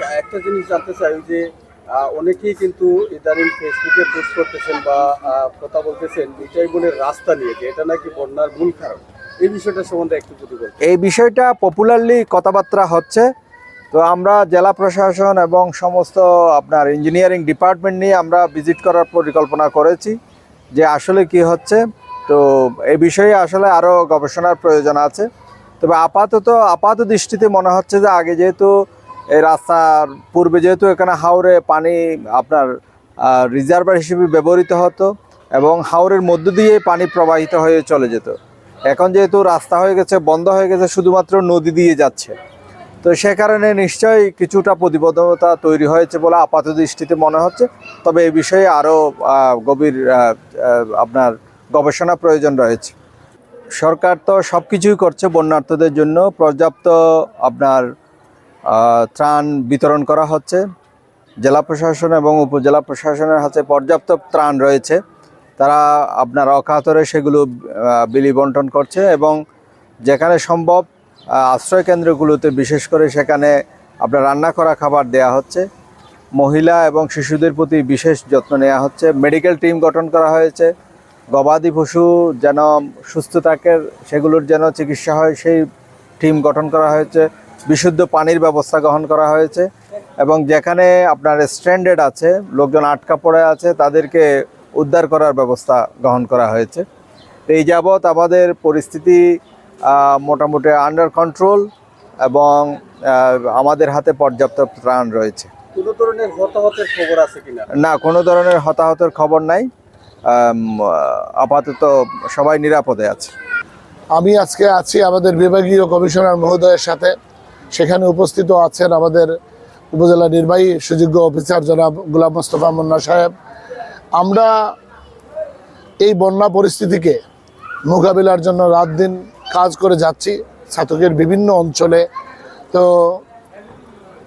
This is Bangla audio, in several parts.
আচ্ছা একটা জিনিস জানতে চাই যে অনেকেই কিন্তু ইদানিং ফেসবুকে পোস্ট করতেছেন বা কথা বলতেছেন নিটাই বোনের রাস্তা নিয়ে, যে এটা নাকি বন্যার মূল কারণ। এই বিষয়টা সম্বন্ধে একটু যদি বলতেন। এই বিষয়টা পপুলারলি কথাবার্তা হচ্ছে। তো আমরা জেলা প্রশাসন এবং সমস্ত আপনার ইঞ্জিনিয়ারিং ডিপার্টমেন্ট নিয়ে আমরা ভিজিট করার পরিকল্পনা করেছি যে আসলে কি হচ্ছে। তো এই বিষয়ে আসলে আরও গবেষণার প্রয়োজন আছে। তবে আপাতত, আপাত দৃষ্টিতে মনে হচ্ছে যে আগে যেহেতু এই রাস্তার পূর্বে যেহেতু এখানে হাওরে পানি আপনার রিজার্ভার হিসেবে ব্যবহৃত হতো এবং হাওরের মধ্য দিয়ে পানি প্রবাহিত হয়ে চলে যেত। এখন যেহেতু রাস্তা হয়ে গেছে, বন্ধ হয়ে গেছে, শুধুমাত্র নদী দিয়ে যাচ্ছে। তো সে কারণে নিশ্চয়ই কিছুটা প্রতিবদ্ধতা তৈরি হয়েছে বলে আপাত দৃষ্টিতে মনে হচ্ছে। তবে এই বিষয়ে আরও গভীর আপনার গবেষণা প্রয়োজন রয়েছে। সরকার তো সব কিছুই করছে বন্যার্থদের জন্য। পর্যাপ্ত আপনার ত্রাণ বিতরণ করা হচ্ছে। জেলা প্রশাসন এবং উপজেলা প্রশাসনের হাতে পর্যাপ্ত ত্রাণ রয়েছে। তারা আপনার অকাতরে সেগুলো বিলি বন্টন করছে এবং যেখানে সম্ভব আশ্রয় কেন্দ্রগুলোতে বিশেষ করে সেখানে আপনার রান্না করা খাবার দেয়া হচ্ছে। মহিলা এবং শিশুদের প্রতি বিশেষ যত্ন নেওয়া হচ্ছে। মেডিকেল টিম গঠন করা হয়েছে। গবাদি পশু যেন সুস্থ থাকে, সেগুলোর যেন চিকিৎসা হয়, সেই টিম গঠন করা হয়েছে। বিশুদ্ধ পানির ব্যবস্থা গ্রহণ করা হয়েছে এবং যেখানে আপনার স্ট্যান্ডার্ড আছে লোকজন আটকা পড়ে আছে তাদেরকে উদ্ধার করার ব্যবস্থা গ্রহণ করা হয়েছে। তো এই যাবৎ আমাদের পরিস্থিতি মোটামুটি আন্ডার কন্ট্রোল এবং আমাদের হাতে পর্যাপ্ত ত্রাণ রয়েছে। কোনো ধরনের হতাহতের খবর আছে কিনা? না কোনো ধরনের হতাহতের খবর নাই। আপাতত সবাই নিরাপদে আছে। আমি আজকে আছি আমাদের বিভাগীয় কমিশনার মহোদয়ের সাথে। সেখানে উপস্থিত আছেন আমাদের উপজেলা নির্বাহী সুযোগ্য অফিসার জনাব গোলাম মোস্তফা মুন্না সাহেব। আমরা এই বন্যা পরিস্থিতিকে মোকাবিলার জন্য রাত দিন কাজ করে যাচ্ছি ছাতকের বিভিন্ন অঞ্চলে। তো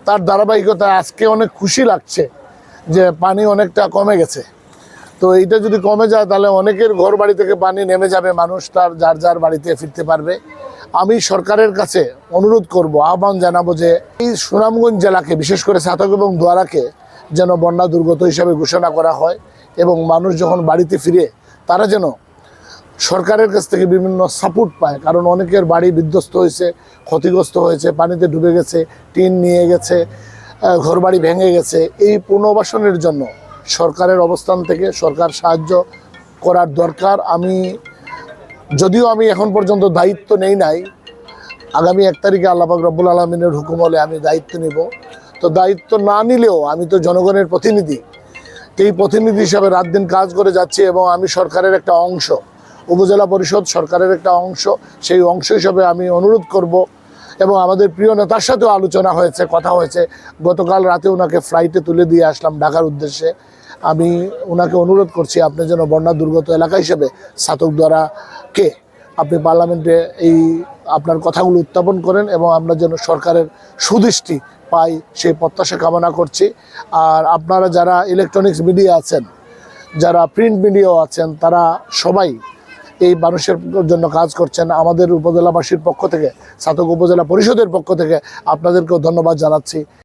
তার ধারাবাহিকতা আজকে অনেক খুশি লাগছে যে পানি অনেকটা কমে গেছে। তো এইটা যদি কমে যায় তাহলে অনেকের ঘর বাড়ি থেকে পানি নেমে যাবে, মানুষ তার যার যার বাড়িতে ফিরতে পারবে। আমি সরকারের কাছে অনুরোধ করব, আহ্বান জানাব যে এই সুনামগঞ্জ জেলাকে, বিশেষ করে ছাতক এবং দোয়ারাকে যেন বন্যা দুর্গত হিসাবে ঘোষণা করা হয় এবং মানুষ যখন বাড়িতে ফিরে, তারা যেন সরকারের কাছ থেকে বিভিন্ন সাপোর্ট পায়। কারণ অনেকের বাড়ি বিধ্বস্ত হয়েছে, ক্ষতিগ্রস্ত হয়েছে, পানিতে ডুবে গেছে, টিন নিয়ে গেছে ঘরবাড়ি ভেঙে গেছে। এই পুনর্বাসনের জন্য সরকারের অবস্থান থেকে সরকার সাহায্য করার দরকার। আমি যদিও আমি এখন পর্যন্ত দায়িত্ব নেই নাই, আগামী এক তারিখে আল্লাপাক রব্বুল আলমিনের হুকুম হলে আমি দায়িত্ব নিব। তো দায়িত্ব না নিলেও আমি তো জনগণের প্রতিনিধি। এই প্রতিনিধি হিসাবে রাত দিন কাজ করে যাচ্ছি এবং আমি সরকারের একটা অংশ, উপজেলা পরিষদ সরকারের একটা অংশ, সেই অংশ হিসাবে আমি অনুরোধ করব এবং আমাদের প্রিয় নেতার সাথেও আলোচনা হয়েছে, কথা হয়েছে। গতকাল রাতে ওনাকে ফ্লাইটে তুলে দিয়ে আসলাম ঢাকার উদ্দেশ্যে। আমি ওনাকে অনুরোধ করছি, আপনি যেন বন্যা দুর্গত এলাকা হিসেবে সাতক দ্বারা কে আপনি পার্লামেন্টে এই আপনার কথাগুলো উত্থাপন করেন এবং আমরা যেন সরকারের সুদৃষ্টি পাই সেই প্রত্যাশা কামনা করছি। আর আপনারা যারা ইলেকট্রনিক্স মিডিয়া আছেন, যারা প্রিন্ট মিডিয়াও আছেন, তারা সবাই এই মানুষের জন্য কাজ করছেন। আমাদের উপজেলাবাসীর পক্ষ থেকে ছাতক উপজেলা পরিষদের পক্ষ থেকে আপনাদেরকেও ধন্যবাদ জানাচ্ছি।